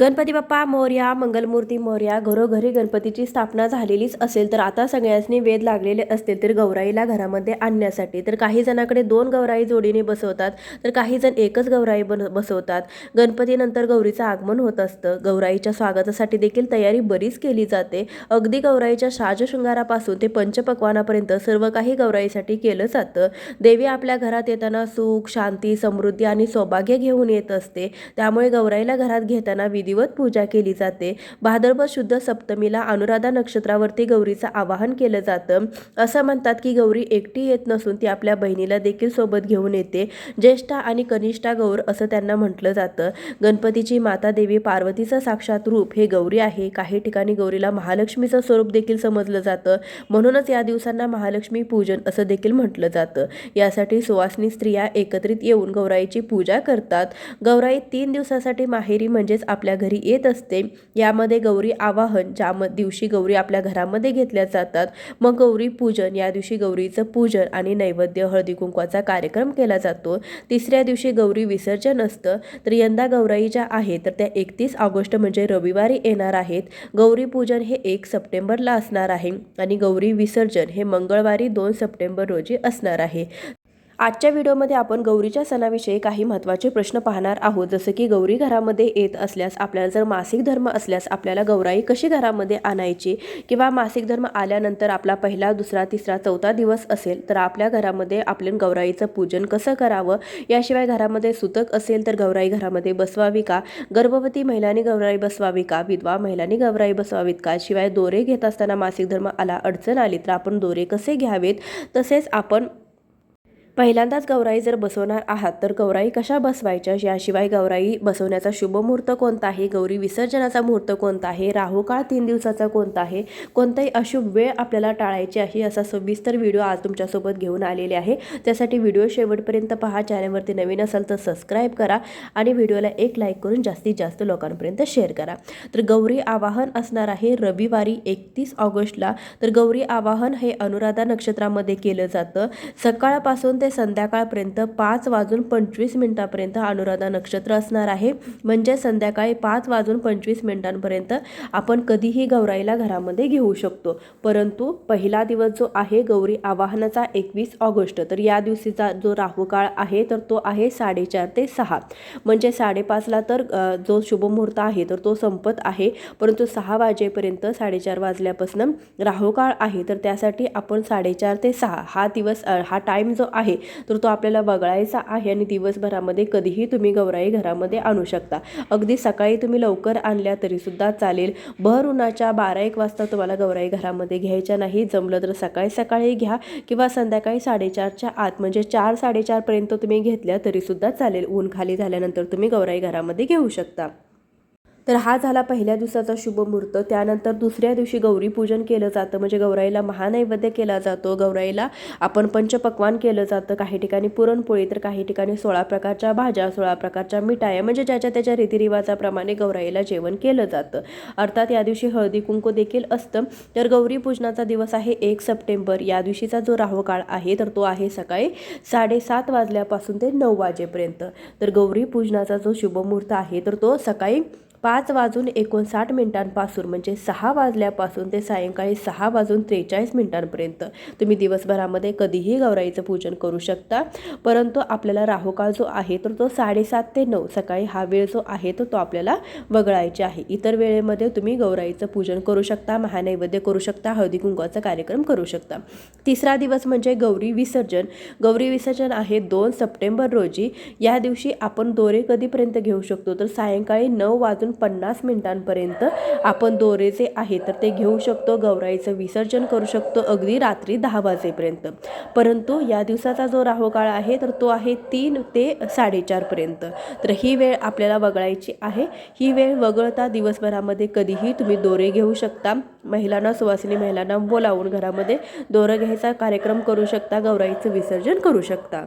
गणपती बाप्पा मोर्या मंगलमूर्ती मोर्या घरोघरी गणपतीची स्थापना झालेलीच असेल तर आता सगळ्यांनी वेध लागलेले असतील तर गौराईला घरामध्ये आणण्यासाठी. तर काही जणांकडे दोन गौराई जोडीने बसवतात तर काही जण एकच गौराई बन बसवतात. गणपतीनंतर गौरीचं आगमन होत असतं. गौराईच्या स्वागतासाठी देखील तयारी बरीच केली जाते. अगदी गौराईच्या साजशृंगारापासून ते पंचपक्वानापर्यंत सर्व काही गौराईसाठी केलं जातं. देवी आपल्या घरात येताना सुख शांती समृद्धी आणि सौभाग्य घेऊन येत असते. त्यामुळे गौराईला घरात घेताना विधिवत पूजा केली जाते. भाद्रपद शुद्ध सप्तमीला अनुराधा नक्षत्रावरती गौरीचं आवाहन केलं जातं. असं म्हणतात की गौरी एकटी येत नसून ती आपल्या बहिणीला देखील सोबत घेऊन येते. ज्येष्ठा आणि कनिष्ठा गौर असं त्यांना म्हटलं जातं. गणपतीची माता देवी पार्वतीचं साक्षात रूप हे गौरी आहे. काही ठिकाणी गौरीला महालक्ष्मीचं स्वरूप देखील समजलं जातं. म्हणूनच या दिवसांना महालक्ष्मी पूजन असं देखील म्हटलं जातं. यासाठी सुवासनी स्त्रिया एकत्रित येऊन गौराईची पूजा करतात. गौराई तीन दिवसासाठी माहेरी म्हणजेच आपल्या घरी येत असते. यामध्ये गौरी आवाहन ज्या दिवशी गौरी आपल्या घरामध्ये घेतल्या जातात. मग गौरी पूजन या दिवशी गौरीचं पूजन आणि नैवेद्य हळदी कुंकवाचा कार्यक्रम केला जातो. तिसऱ्या दिवशी गौरी विसर्जन असतं. तर यंदा गौराई ज्या आहेत तर त्या एकतीस ऑगस्ट म्हणजे रविवारी येणार आहेत. गौरी पूजन हे एक सप्टेंबरला असणार आहे. आणि गौरी विसर्जन हे मंगळवारी दोन सप्टेंबर रोजी असणार आहे. आजच्या व्हिडिओमध्ये आपण गौरीच्या सणाविषयी काही महत्त्वाचे प्रश्न पाहणार आहोत. जसं की गौरी घरामध्ये येत असल्यास आपल्याला जर मासिक धर्म असल्यास आपल्याला गौराई कशी घरामध्ये आणायची? किंवा मासिक धर्म आल्यानंतर आपला पहिला दुसरा तिसरा चौथा दिवस असेल तर आपल्या घरामध्ये आपल्या गौराईचं पूजन कसं करावं? याशिवाय घरामध्ये सुतक असेल तर गौराई घरामध्ये बसवावी का? गर्भवती महिलांनी गौराई बसवावी का? विधवा महिलांनी गौराई बसवावीत का? शिवाय दोरे घेत असताना मासिक धर्म आला अडचण आली तर आपण दोरे कसे घ्यावेत? तसेच आपण पहिल्यांदाच गौराई जर बसवणार आहात तर गौराई कशा बसवायच्या? याशिवाय गौराई बसवण्याचा शुभ मुहूर्त कोणता आहे? गौरी विसर्जनाचा मुहूर्त कोणता आहे? राहुकाळ तीन दिवसाचा कोणता आहे? कोणताही अशुभ वेळ आपल्याला टाळायची आहे असा सविस्तर व्हिडिओ आज तुमच्यासोबत घेऊन आलेले आहे. त्यासाठी व्हिडिओ शेवटपर्यंत पहा चॅनलवरती नवीन असाल तर सबस्क्राईब करा आणि व्हिडिओला एक लाईक करून जास्तीत जास्त लोकांपर्यंत शेअर करा. तर गौरी आवाहन असणार आहे रविवारी एकतीस ऑगस्टला तर गौरी आवाहन हे अनुराधा नक्षत्रामध्ये केलं जातं. सकाळपासून ते संध्याकाळपर्यंत पाच वाजून पंचवीस मिनिटापर्यंत अनुराधा नक्षत्र असणार आहे. म्हणजे संध्याकाळी पाच वाजून पंचवीस मिनिटांपर्यंत आपण कधीही गौराईला घरामध्ये घेऊ शकतो. परंतु पहिला दिवस जो आहे गौरी आवाहनाचा एकवीस ऑगस्ट. तर या दिवशीचा जो राहुकाळ आहे तर तो आहे साडेचार ते सहा. म्हणजे साडेपाचला तर जो शुभमुहूर्त आहे तर तो संपत आहे. परंतु सहा वाजेपर्यंत साडेचार वाजल्यापासून राहुकाळ आहे तर त्यासाठी आपण साडेचार ते सहा. हा दिवस हा टाईम जो आहे तर तो आपल्याला वगळायचा आहे आणि दिवसभरामध्ये कधीही तुम्ही गौराई घरामध्ये आणू शकता. अगदी सकाळी तुम्ही लवकर आणल्या तरीसुद्धा चालेल. भर उन्हाच्या बारा एक वाजता तुम्हाला गौराई घरामध्ये घ्यायच्या नाही. जमलं तर सकाळी सकाळी घ्या किंवा संध्याकाळी साडेचारच्या आत म्हणजे चार साडेचारपर्यंत तुम्ही घेतल्या तरीसुद्धा चालेल. ऊन खाली झाल्यानंतर तुम्ही गौराई घरामध्ये घेऊ शकता. तर हा झाला पहिल्या दिवसाचा शुभमुहूर्त त्यानंतर दुसऱ्या दिवशी गौरीपूजन केलं जातं. म्हणजे गौराईला महानैवेद्य केला जातो. गौराईला आपण पंचपक्वान केलं जातं. काही ठिकाणी पुरणपोळी तर काही ठिकाणी सोळा प्रकारच्या भाज्या सोळा प्रकारच्या मिठाया. म्हणजे ज्याच्या त्याच्या रीतिरिवाजाप्रमाणे गौराईला जेवण केलं जातं. अर्थात या दिवशी हळदी कुंकू देखील असतं. तर गौरी पूजनाचा दिवस आहे एक सप्टेंबर. या दिवशीचा जो राहुकाळ आहे तर तो आहे सकाळी साडेसात वाजल्यापासून ते नऊ वाजेपर्यंत. तर गौरी पूजनाचा जो शुभमुहूर्त आहे तर तो सकाळी पाच पाच वाजून एकोणसाठ मिनिटांपासून म्हणजे सहा वाजल्यापासून ते सायंकाळी सहा वाजून त्रेचाळीस मिनिटांपर्यंत तुम्ही दिवसभरामध्ये कधीही गौराईचं पूजन करू शकता. परंतु आपल्याला राहुकाळ जो आहे तर तो साडेसात ते नऊ सकाळी हा वेळ जो आहे तो तो आपल्याला वगळायचे आहे. इतर वेळेमध्ये तुम्ही गौराईचं पूजन करू शकता महानैवेद्य करू शकता हळदी कुंकवाचा कार्यक्रम करू शकता. तिसरा दिवस म्हणजे गौरी विसर्जन. गौरी विसर्जन आहे दोन सप्टेंबर रोजी. या दिवशी आपण दोरे कधीपर्यंत घेऊ शकतो? तर सायंकाळी नऊ वाजून पन्नास मिनिटांपर्यंत आपण दोरे जे आहे तर ते घेऊ शकतो गौराईचं विसर्जन करू शकतो अगदी रात्री दहा वाजेपर्यंत. परंतु या दिवसाचा जो राहुकाळ आहे तर तो आहे तीन ते साडेचारपर्यंत. तर ही वेळ आपल्याला वगळायची आहे. ही वेळ वगळता दिवसभरामध्ये कधीही तुम्ही दोरे घेऊ शकता. महिलांना सुवासिनी महिलांना बोलावून घरामध्ये दोरं घ्यायचा कार्यक्रम करू शकता गौराईचं विसर्जन करू शकता.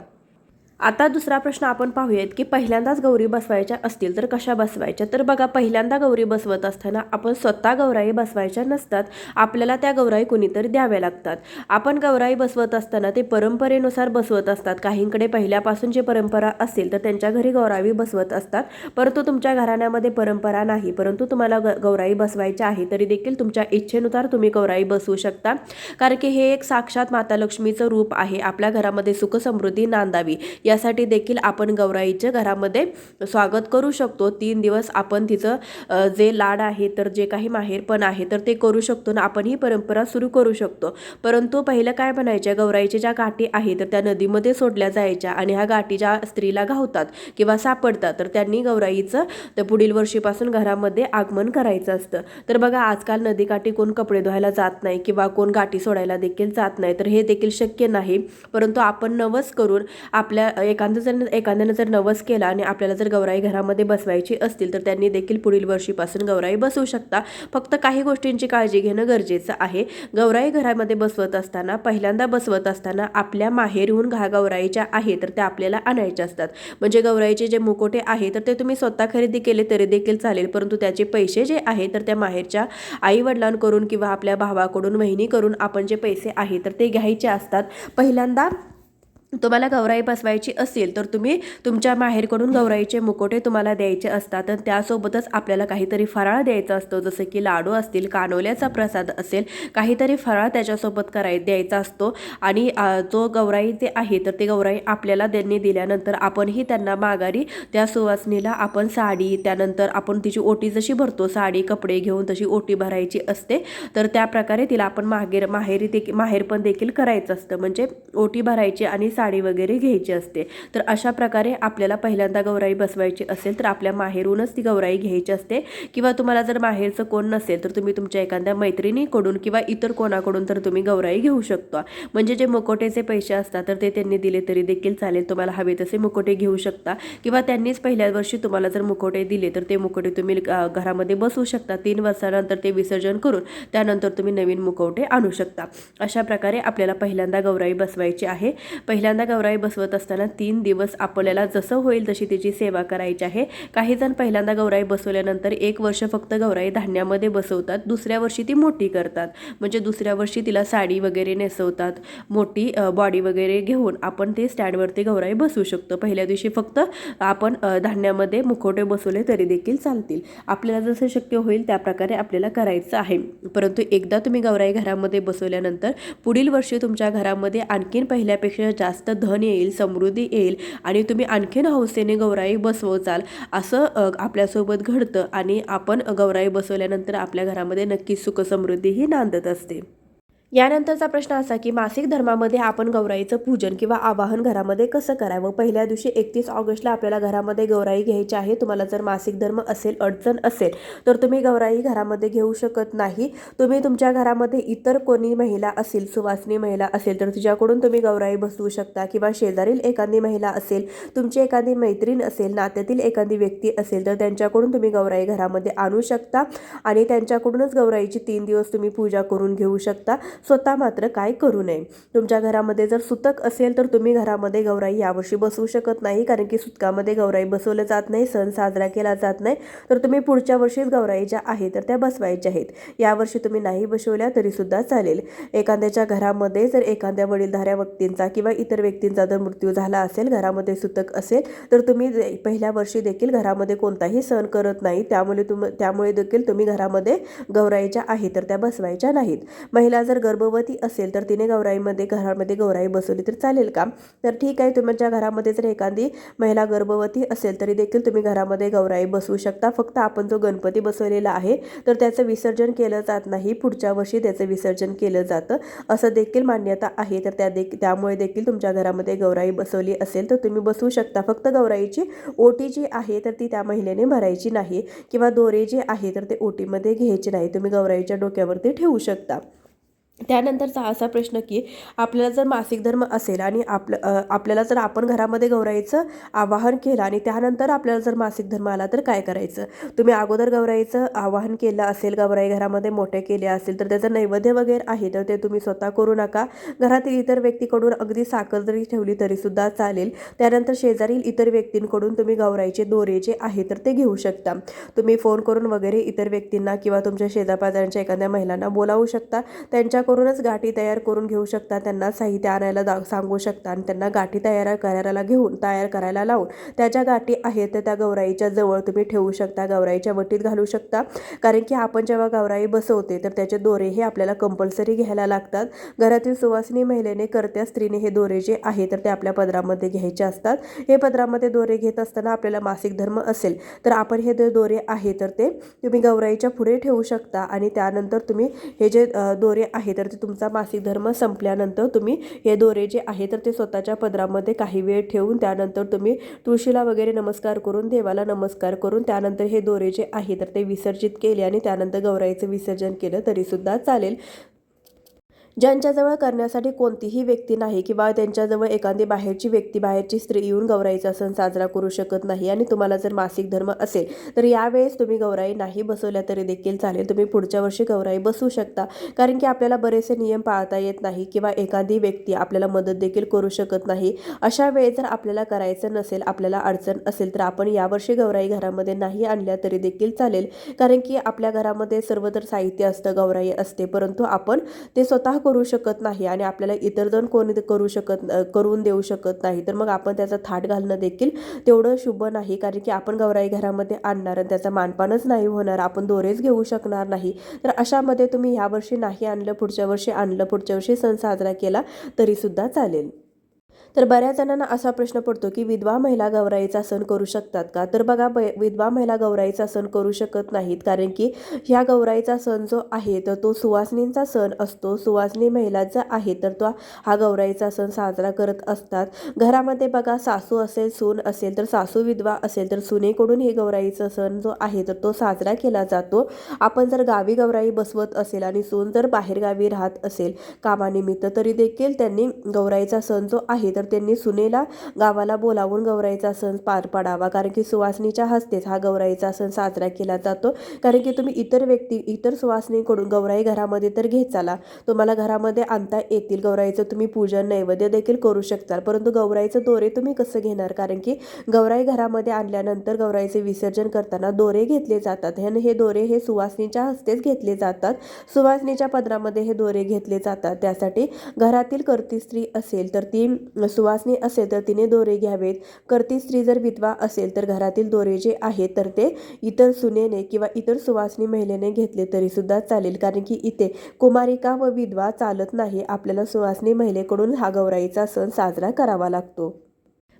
आता दुसरा प्रश्न आपण पाहूयात की पहिल्यांदाच गौरी बसवायच्या असतील तर कशा बसवायच्या? तर बघा पहिल्यांदा गौरी बसवत असताना आपण स्वतः गौराई बसवायच्या नसतात. आपल्याला त्या गौराई कुणीतरी द्याव्या लागतात. आपण गौराई बसवत असताना ते परंपरेनुसार बसवत असतात. काहींकडे पहिल्यापासून जी परंपरा असेल तर त्यांच्या घरी गौराई बसवत असतात. परंतु तुमच्या घराण्यामध्ये परंपरा नाही. परंतु तुम्हाला ग गौराई बसवायच्या आहे तरी देखील तुमच्या इच्छेनुसार तुम्ही गौराई बसवू शकता. कारण की हे एक साक्षात माता लक्ष्मीचं रूप आहे. आपल्या घरामध्ये सुख समृद्धी नांदावी. यासाठी देखील आपण गौराईच्या घरामध्ये स्वागत करू शकतो. तीन दिवस आपण तिचं जे लाड आहे तर जे काही माहेरपण आहे तर ते करू शकतो ना आपण ही परंपरा सुरू करू शकतो. परंतु पहिलं काय म्हणायच्या गौराईच्या ज्या गाठी आहे तर त्या नदीमध्ये सोडल्या जायच्या आणि ह्या गाठी ज्या स्त्रीला घावतात किंवा सापडतात तर त्यांनी गौराईचं तर पुढील वर्षीपासून घरामध्ये आगमन करायचं असतं. तर बघा आजकाल नदीकाठी कोण कपडे धुवायला जात नाही किंवा कोण गाठी सोडायला देखील जात नाही तर हे देखील शक्य नाही. परंतु आपण नवस करून आपल्या एखादं जर एखाद्यानं जर नवस केला आणि आपल्याला जर गौराई घरामध्ये बसवायची असतील तर त्यांनी देखील पुढील वर्षीपासून गौराई बसवू शकता. फक्त काही गोष्टींची काळजी घेणं गरजेचं आहे. गौराई घरामध्ये बसवत असताना पहिल्यांदा बसवत असताना आपल्या माहेरहून घा गौराईच्या आहे तर त्या आपल्याला आणायच्या असतात. म्हणजे गौराईचे जे मुकोटे आहे तर ते तुम्ही स्वतः खरेदी केले तरी देखील चालेल परंतु त्याचे पैसे जे आहे तर त्या माहेरच्या आई वडिलांकडून किंवा आपल्या भावाकडून वहिनीकडून आपण जे पैसे आहे तर ते घ्यायचे असतात. पहिल्यांदा तुम्हाला गौराई बसवायची असेल तर तुम्ही तुमच्या माहेरकडून गौराईचे मुकोटे तुम्हाला द्यायचे असतात. आणि त्यासोबतच आपल्याला काहीतरी फराळ द्यायचा असतो. जसं की लाडू असतील कानोल्याचा प्रसाद असेल काहीतरी फराळ त्याच्यासोबत कराय द्यायचा असतो. आणि जो गौराई जे आहे तर ते गौराई आपल्याला त्यांनी दिल्यानंतर आपणही त्यांना माघारी त्या सुवासनीला आपण साडी त्यानंतर आपण तिची ओटी जशी भरतो साडी कपडे घेऊन तशी ओटी भरायची असते तर त्या प्रकारे तिला आपण माहेर माहेरी देखील माहेर पण देखील करायचं असतं. म्हणजे ओटी भरायची आणि साडी वगैरे घ्यायची असते. तर अशा प्रकारे आपल्याला पहिल्यांदा गौराई बसवायची असेल तर आपल्या माहेरूनच ती गौराई घ्यायची असते. किंवा तुम्हाला जर माहेरचं कोण नसेल तर तुम्ही तुमच्या एखाद्या मैत्रिणीकडून किंवा इतर कोणाकडून तर तुम्ही गौराई घेऊ शकता. म्हणजे जे मुकोटेचे पैसे असतात तर ते त्यांनी दिले तरी देखील चालेल तुम्हाला हवे तसे मुकोटे घेऊ शकता. किंवा त्यांनीच पहिल्या वर्षी तुम्हाला जर मुकोटे दिले तर ते मुकोटे तुम्ही घरामध्ये बसवू शकता. तीन वर्षानंतर ते विसर्जन करून त्यानंतर तुम्ही नवीन मुखवटे आणू शकता. अशा प्रकारे आपल्याला पहिल्यांदा गौराई बसवायची आहे. पहिल्या पहिल्यांदा गौराई बसवत असताना तीन दिवस आपल्याला जसं होईल तशी तिची सेवा करायची आहे. काही जण पहिल्यांदा गौराई बसवल्यानंतर एक वर्ष फक्त गौराई धान्यामध्ये बसवतात दुसऱ्या वर्षी ती मोठी करतात. म्हणजे दुसऱ्या वर्षी तिला साडी वगैरे नेसवतात मोठी बॉडी वगैरे घेऊन आपण ते स्टँडवरती गौराई बसवू शकतो. पहिल्या दिवशी फक्त आपण धान्यामध्ये मुखवटे बसवले तरी देखील चालतील. आपल्याला जसं शक्य होईल त्या प्रकारे आपल्याला करायचं आहे. परंतु एकदा तुम्ही गौराई घरामध्ये बसवल्यानंतर पुढील वर्षी तुमच्या घरामध्ये आणखीन पहिल्यापेक्षा जास्त धन येईल समृद्धी येईल आणि तुम्ही आणखीन हौसेने गौराई बसवचाल. असं आपल्यासोबत घडतं आणि आपण गौराई बसवल्यानंतर आपल्या घरामध्ये नक्कीच सुख समृद्धीही नांदत असते. यानंतरचा प्रश्न असा की मासिक धर्मामध्ये आपण गौराईचं पूजन किंवा आवाहन घरामध्ये कसं करावं? पहिल्या दिवशी एकतीस ऑगस्टला आपल्याला घरामध्ये गौराई घ्यायची आहे. तुम्हाला जर मासिक धर्म असेल अडचण असेल तर तुम्ही गौराई घरामध्ये घेऊ शकत नाही. तुम्ही तुमच्या घरामध्ये इतर कोणी महिला असेल सुवासनी महिला असेल तर तिच्याकडून तुम्ही गौराई बसवू शकता. किंवा शेजारील एखादी महिला असेल तुमची एखादी मैत्रीण असेल नात्यातील एखादी व्यक्ती असेल तर त्यांच्याकडून तुम्ही गौराई घरामध्ये आणू शकता. आणि त्यांच्याकडूनच गौराईची तीन दिवस तुम्ही पूजा करून घेऊ शकता. स्वतः मात्र काय करू नये. तुमच्या घरामध्ये जर सुतक असेल तर तुम्ही घरामध्ये गौराई यावर्षी बसवू शकत नाही कारण की सुतकामध्ये गौराई बसवलं जात नाही सण साजरा केला जात नाही. तर तुम्ही पुढच्या वर्षीच गौराई ज्या आहेत तर त्या बसवायच्या आहेत. यावर्षी तुम्ही नाही बसवल्या तरीसुद्धा चालेल. एखाद्याच्या घरामध्ये जर एखाद्या वडीलधाऱ्या व्यक्तींचा किंवा इतर व्यक्तींचा जर मृत्यू झाला असेल घरामध्ये सुतक असेल तर तुम्ही जे- पहिल्या वर्षी देखील घरामध्ये कोणताही सण करत नाही. त्यामुळे तुम त्यामुळे देखील तुम्ही घरामध्ये गौराईच्या आहेत तर त्या बसवायच्या नाहीत. महिला जर गर्भवती असेल तर तिने गौराईमध्ये घरामध्ये गौराई बसवली तर चालेल का? तर ठीक आहे तुमच्या घरामध्ये जर एखादी महिला गर्भवती असेल तरी देखील तुम्ही घरामध्ये गौराई बसवू शकता. फक्त आपण जो गणपती बसवलेला आहे तर त्याचं विसर्जन केलं जात नाही. पुढच्या वर्षी त्याचं विसर्जन केलं जातं. असं देखील मान्यता आहे. तर त्या देख त्यामुळे देखील तुमच्या घरामध्ये गौराई बसवली असेल तर तुम्ही बसवू शकता. फक्त गौराईची ओटी जी आहे तर ती त्या महिलेने भरायची नाही. किंवा दोरे जे आहे तर ते ओटीमध्ये घ्यायचे नाही. तुम्ही गौराईच्या डोक्यावरती ठेवू शकता. त्यानंतरचा असा प्रश्न की आपल्याला जर मासिक धर्म असेल आणि आपलं आपल्याला जर आपण घरामध्ये गौराईचं आवाहन केलं आणि त्यानंतर आपल्याला जर मासिक धर्म आला तर काय करायचं? तुम्ही अगोदर गौराईचं आवाहन केलं असेल गौराई घरामध्ये मोठे केले असेल तर त्याचं नैवेद्य वगैरे आहे तर ते तुम्ही स्वतः करू नका. घरातील इतर व्यक्तीकडून अगदी साखर जरी ठेवली तरीसुद्धा चालेल. त्यानंतर शेजारील इतर व्यक्तींकडून तुम्ही गौराईचे दोरे जे आहे तर ते घेऊ शकता. तुम्ही फोन करून वगैरे इतर व्यक्तींना किंवा तुमच्या शेजापाजारांच्या एखाद्या महिलांना बोलावू शकता. त्यांच्याकडूनच गाठी तयार करून घेऊ शकता. त्यांना साहित्य आणायला दा सांगू शकता आणि त्यांना गाठी तयार करायला घेऊन तयार करायला लावून त्याच्या गाठी आहेत तर त्या गौराईच्या जवळ तुम्ही ठेवू शकता गौराईच्या वटीत घालू शकता. कारण की आपण जेव्हा गौराई बसवते तर त्याचे दोरे हे आपल्याला कंपल्सरी घ्यायला लागतात. घरातील सुवासिनी महिलेने करत्या स्त्रीने हे दोरे जे आहे तर ते आपल्या पदरामध्ये घ्यायचे असतात. हे पदरामध्ये दोरे घेत असताना आपल्याला मासिक धर्म असेल तर आपण हे जे दोरे आहे तर ते तुम्ही गौराईच्या पुढे ठेवू शकता. आणि त्यानंतर तुम्ही हे जे दोरे आहे तर ते तुमचा मासिक धर्म संपल्यानंतर तुम्ही हे दोरे जे आहे तर ते स्वतःच्या पदरामध्ये काही वेळ ठेवून त्यानंतर तुम्ही तुळशीला वगैरे नमस्कार करून देवाला नमस्कार करून त्यानंतर हे दोरे जे आहे तर ते विसर्जित केले आणि त्यानंतर गौराईचं विसर्जन केलं तरीसुद्धा चालेल. ज्यांच्याजवळ करण्यासाठी कोणतीही व्यक्ती नाही किंवा त्यांच्याजवळ एखादी बाहेरची व्यक्ती बाहेरची स्त्री येऊन गौराईचा सण साजरा करू शकत नाही आणि तुम्हाला जर मासिक धर्म असेल तर यावेळेस तुम्ही गौराई नाही बसवल्या तरी देखील चालेल. तुम्ही पुढच्या वर्षी गौराई बसवू शकता. कारण की आपल्याला बरेचसे नियम पाळता येत नाही किंवा एखादी व्यक्ती आपल्याला मदत देखील करू शकत नाही. अशा वेळी जर आपल्याला करायचं नसेल आपल्याला अडचण असेल तर आपण यावर्षी गौराई घरामध्ये नाही आणल्या तरी देखील चालेल. कारण की आपल्या घरामध्ये सर्व तर साहित्य असतं गौराई असते. परंतु आपण ते स्वतः करू शकत नाही आणि आपल्याला इतर जण कोणी करू शकत करून देऊ शकत नाही तर मग आपण त्याचा थाट घालणं देखील तेवढं शुभ नाही. कारण की आपण गौराई घरामध्ये आणणार आणि त्याचा मानपानच नाही होणार आपण दोरेच घेऊ शकणार नाही. तर अशामध्ये तुम्ही ह्यावर्षी नाही आणलं पुढच्या वर्षी आणलं पुढच्या वर्षी सण साजरा केला तरीसुद्धा चालेल. तर बऱ्याच जणांना असा प्रश्न पडतो की विधवा महिला गौराईचा सण करू शकतात का? तर बघा ब विधवा महिला गौराईचा सण करू शकत नाहीत कारण की ह्या गौराईचा सण जो आहे तर तो सुवासिनींचा सण असतो. सुवासिनी महिलाचा आहे तर तो हा गौराईचा सण साजरा करत असतात. घरामध्ये बघा सासू असेल सून असेल तर सासू विधवा असेल तर सुनेकडून हे गौराईचा सण जो आहे तर तो साजरा केला जातो. आपण जर गावी गौराई बसवत असेल आणि सून जर बाहेरगावी राहत असेल कामानिमित्त तरी देखील त्यांनी गौराईचा सण जो आहे तर त्यांनी सुनेला गावाला बोलावून गौराईचा सण पार पाडावा. कारण की सुवासनीच्या हस्तेच हा गौराईचा सण साजरा केला जातो. कारण की तुम्ही इतर व्यक्ती इतर सुवासनीकडून गौराई घरामध्ये तर घेत चाला तुम्हाला घरामध्ये आणता येतील. गौराईचं तुम्ही पूजन नैवेद्य देखील करू शकता परंतु गौराईचं दोरे तुम्ही कसं घेणार? कारण की गौराई घरामध्ये आणल्यानंतर गौराईचे विसर्जन करताना दोरे घेतले जातात. आणि हे दोरे हे सुवासनीच्या हस्तेच घेतले जातात. सुवासनीच्या पदरामध्ये हे दोरे घेतले जातात. त्यासाठी घरातील कर्ती स्त्री असेल तर ती सुवासनी असेल तर तिने दोरे घ्यावेत. करती स्त्री जर विधवा असेल तर घरातील दोरे जे आहेत तर ते इतर सुनेने किंवा इतर सुवासनी महिलेने घेतले तरीसुद्धा चालेल. कारण की इथे कुमारिका व विधवा चालत नाही. आपल्याला सुवासनी महिलेकडून हा गौराईचा सण साजरा करावा लागतो.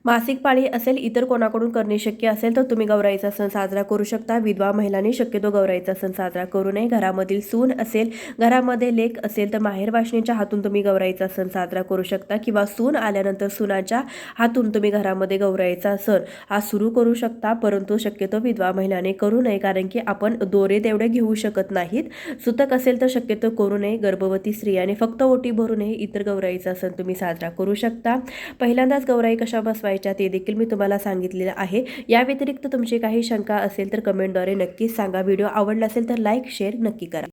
मासिक पाळी असेल इतर कोणाकडून करणे शक्य असेल तर तुम्ही गौराईचा सण साजरा करू शकता. विधवा महिलांनी शक्यतो गौराईचा सण साजरा करू नये. घरामधील सून असेल घरामध्ये लेक असेल तर माहेर वाशिनीच्या हातून तुम्ही गौराईचा सण साजरा करू शकता. किंवा सून आल्यानंतर सुनाच्या हातून तुम्ही घरामध्ये गौराईचा सण हा सुरू करू शकता. परंतु शक्यतो विधवा महिलाने करू नये कारण की आपण दोरे तेवढे घेऊ शकत नाहीत. सुतक असेल तर शक्यतो करू नये. गर्भवती स्त्रियाने फक्त ओटी भरू नये. इतर गौराईचा सण तुम्ही साजरा करू शकता. पहिल्यांदाच गौराई कशा बसवाय बसवायच्या ते देखील मी तुम्हाला सांगितलेलं आहे. या व्यतिरिक्त तुमची काही शंका असेल तर कमेंटद्वारे नक्कीच सांगा. व्हिडिओ आवडला असेल तर लाईक शेअर नक्की करा.